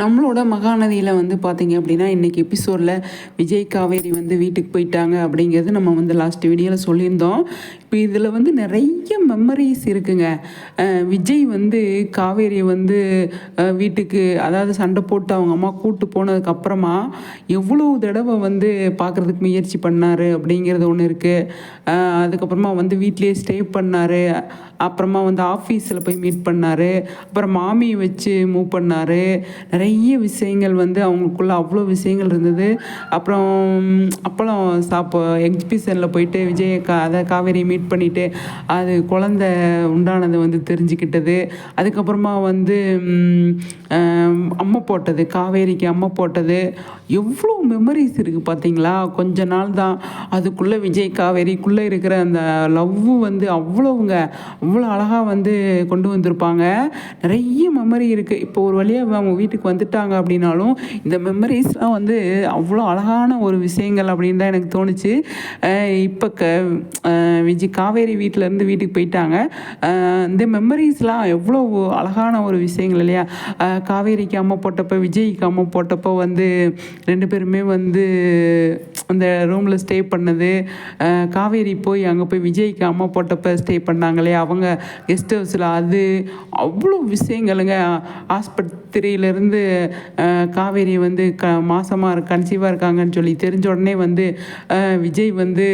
நம்மளோட மகாநதியில் வந்து பார்த்தீங்க அப்படின்னா இன்றைக்கி எபிசோடில் விஜய் காவேரி வந்து வீட்டுக்கு போயிட்டாங்க அப்படிங்கிறது நம்ம வந்து லாஸ்ட் வீடியோவில் சொல்லியிருந்தோம். இப்போ இதில் வந்து நிறைய மெமரிஸ் இருக்குங்க. விஜய் வந்து காவேரி வந்து வீட்டுக்கு அதாவது சண்டை போட்டு அவங்க அம்மா கூட்டு போனதுக்கப்புறமா எவ்வளோ தடவை வந்து பார்க்குறதுக்கு முயற்சி பண்ணார் அப்படிங்கிறது ஒன்று இருக்குது அதுக்கப்புறமா வந்து வீட்லேயே ஸ்டே பண்ணார். அப்புறமா வந்து ஆஃபீஸில் போய் மீட் பண்ணார். அப்புறம் மாமியை வச்சு மூவ் பண்ணார். நிறைய விஷயங்கள் வந்து அவங்களுக்குள்ள அவ்வளோ விஷயங்கள் இருந்தது. அப்புறம் அப்பளம் சாப்போ எக்ஸிபிஷனில் போயிட்டு விஜய் கா அதை காவேரி மீட் பண்ணிவிட்டு அது குழந்த உண்டானது வந்து தெரிஞ்சுக்கிட்டது. அதுக்கப்புறமா வந்து அம்மை போட்டது காவேரிக்கு அம்மை போட்டது. எவ்வளோ மெமரிஸ் இருக்குது பார்த்தீங்களா கொஞ்ச நாள் தான். அதுக்குள்ளே விஜய் காவேரிக்குள்ளே இருக்கிற அந்த லவ்வு வந்து அவ்வளோவுங்க. அவ்வளோ அழகாக வந்து கொண்டு வந்திருப்பாங்க. நிறைய மெமரி இருக்குது இப்போ ஒரு வழியாக அவங்க வீட்டுக்கு வந்துட்டாங்க அப்படின்னாலும் இந்த மெமரிஸ்லாம் வந்து அவ்வளோ அழகான ஒரு விஷயங்கள் அப்படின்னு தான் எனக்கு தோணுச்சு. இப்போ க விஜி விஜய் காவேரி வீட்டிலேருந்து வீட்டுக்கு போயிட்டாங்க. இந்த மெமரிஸ்லாம் எவ்வளோ அழகான ஒரு விஷயங்கள் இல்லையா? காவேரிக்கு அம்மா போட்டப்போ விஜய்க்கு அம்மா போட்டப்போ வந்து ரெண்டு பேருமே வந்து அந்த ரூமில் ஸ்டே பண்ணது. காவேரி போய் அங்கே போய் விஜய்க்கு அம்மா போட்டப்போ ஸ்டே பண்ணாங்களே அவங்க கெஸ்ட் ஹவுஸில் அது அவ்வளோ விஷயங்களுங்க. ஆஸ்பத்திரியிலேருந்து காவேரி வந்து க மாசமாக கன்சீவாக இருக்காங்கன்னு சொல்லி தெரிஞ்ச உடனே வந்து விஜய் வந்து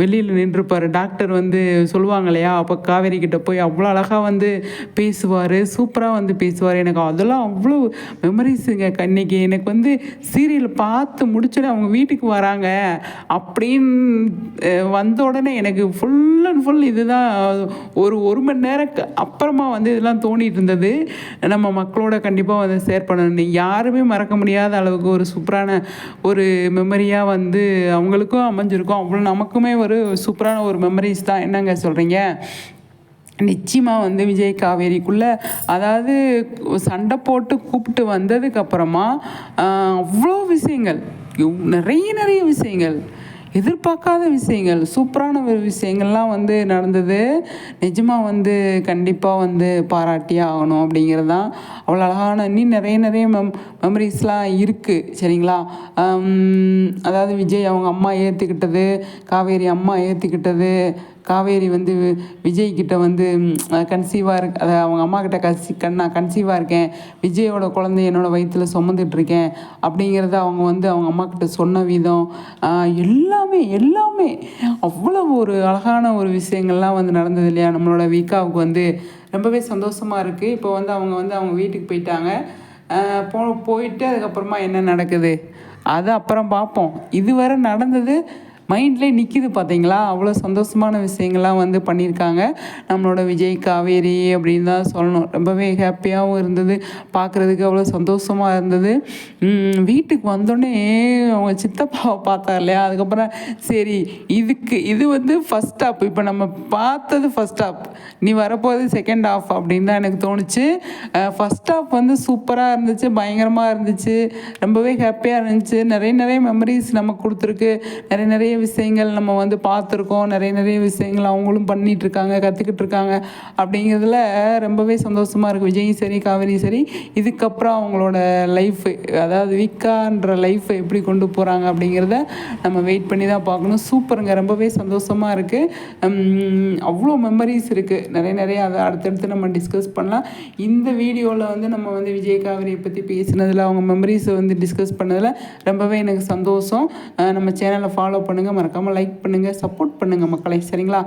வெளியில் நின்றுப்பார். டாக்டர் வந்து சொல்லுவாங்க இல்லையா அப்போ காவேரி கிட்ட போய் அவ்வளோ அழகாக வந்து பேசுவார் சூப்பராக வந்து பேசுவார். எனக்கு அதெல்லாம் அவ்வளோ மெமரிஸுங்க. கண்ணிக்கு எனக்கு வந்து சீரியல் பார்த்து முடிச்சுட்டு அவங்க வீட்டுக்கு வராங்க. அப்படின்னு வந்த உடனே எனக்கு ஃபுல் அண்ட் ஃபுல் இதுதான் ஒரு ஒரு மணி நேரம் அப்புறமா வந்து இதெல்லாம் தோண்டிட்டு இருந்தது. நம்ம மக்களோட கண்டிப்பாக வந்து ஷேர் பண்ணணும். யாருமே மறக்க முடியாத அளவுக்கு ஒரு சூப்பரான ஒரு மெமரியாக வந்து அவங்களுக்கும் அமைஞ்சிருக்கும். அவ்வளோ நமக்குமே ஒரு சூப்பரான ஒரு மெமரிஸ் தான். என்னங்க சொல்கிறீங்க நிச்சயமாக வந்து விஜய் காவேரிக்குள்ளே அதாவது சண்டை போட்டு கூப்பிட்டு வந்ததுக்கப்புறமா அவ்வளோ விஷயங்கள். நிறைய நிறைய விஷயங்கள். எதிர்பார்க்காத விஷயங்கள் சூப்பரான ஒரு விஷயங்கள்லாம் வந்து நடந்தது. நிஜமாக வந்து கண்டிப்பாக வந்து பாராட்டியே ஆகணும் அப்படிங்கிறது தான் அவ்வளோ அழகான இன்னும் நிறைய நிறைய மெம் மெமரிஸ்லாம் இருக்குது சரிங்களா? அதாவது விஜய் அவங்க அம்மா ஏற்றுக்கிட்டது காவேரி அம்மா ஏற்றுக்கிட்டது காவேரி வந்து வி- வந்து கன்சீவாக இருக்கு அதை அவங்க அம்மா கிட்ட கன்சி கண்ணா கன்சீவாக இருக்கேன். விஜயோட குழந்தை என்னோடய வயிற்றுல சுமந்துட்டுருக்கேன் அப்படிங்கிறத அவங்க வந்து அவங்க அம்மா கிட்ட சொன்ன விதம் எல்லாமே எல்லாமே அவ்வளோ ஒரு அழகான ஒரு விஷயங்கள்லாம் வந்து நடந்தது இல்லையா? நம்மளோட வீக்காவுக்கு வந்து ரொம்பவே சந்தோஷமாக இருக்குது இப்போ வந்து அவங்க வந்து அவங்க வீட்டுக்கு போயிட்டாங்க. போ போயிட்டு அதுக்கப்புறமா என்ன நடக்குது? அது அப்புறம் பார்ப்போம். இதுவரை நடந்தது மைண்ட்லேயே நிற்கிது பார்த்தீங்களா அவ்வளோ சந்தோஷமான விஷயங்கள்லாம் வந்து பண்ணியிருக்காங்க. நம்மளோட விஜய் காவேரி அப்படின்னு தான் சொல்லணும். ரொம்பவே ஹாப்பியாகவும் இருந்தது. பார்க்குறதுக்கு அவ்வளோ சந்தோஷமாக இருந்தது. வீட்டுக்கு வந்தோடனே அவங்க சித்தப்பாவை பார்த்தா இல்லையா? அதுக்கப்புறம் சரி இதுக்கு இது வந்து ஃபஸ்ட் ஸ்டாப் இப்போ நம்ம பார்த்தது ஃபஸ்ட் ஸ்டாப் நீ வரப்போகுது செகண்ட் ஹாஃப் அப்படின்னு தான் எனக்கு தோணுச்சு. ஃபஸ்ட் ஹாஃப் வந்து சூப்பராக இருந்துச்சு பயங்கரமாக இருந்துச்சு. ரொம்பவே ஹாப்பியாக இருந்துச்சு. நிறைய நிறைய மெமரிஸ் நமக்கு கொடுத்துருக்கு. நிறைய நிறைய விஷயங்கள் நம்ம வந்து பார்த்துருக்கோம். நிறைய நிறைய விஷயங்கள் அவங்களும் பண்ணிகிட்ருக்காங்க கற்றுக்கிட்டு இருக்காங்க அப்படிங்கிறதுல ரொம்பவே சந்தோஷமாக இருக்குது விஜயும் சரி காவேரியும் சரி. இதுக்கப்புறம் அவங்களோட லைஃப் அதாவது விக்கான்ற லைஃப்பை எப்படி கொண்டு போகிறாங்க அப்படிங்கிறத நம்ம வெயிட் பண்ணி தான் பார்க்கணும். சூப்பருங்க. ரொம்பவே சந்தோஷமாக இருக்குது அவ்வளோ மெமரிஸ் இருக்குது நிறைய நிறைய அதை அடுத்தடுத்து நம்ம டிஸ்கஸ் பண்ணலாம். இந்த வீடியோவில் வந்து நம்ம வந்து விஜய் காவேரியை பற்றி பேசினதில் அவங்க மெமரிஸை வந்து டிஸ்கஸ் பண்ணதில் ரொம்பவே எனக்கு சந்தோஷம். நம்ம சேனலை ஃபாலோ பண்ணுங்கள் மறக்காமல் லைக் பண்ணுங்கள் சப்போர்ட் பண்ணுங்கள் மக்களை சரிங்களா?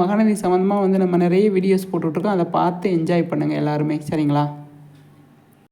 மகாநதி சம்மந்தமாக வந்து நம்ம நிறைய வீடியோஸ் போட்டுட்ருக்கோம். அதை பார்த்து என்ஜாய் பண்ணுங்கள் எல்லாருமே சரிங்களா?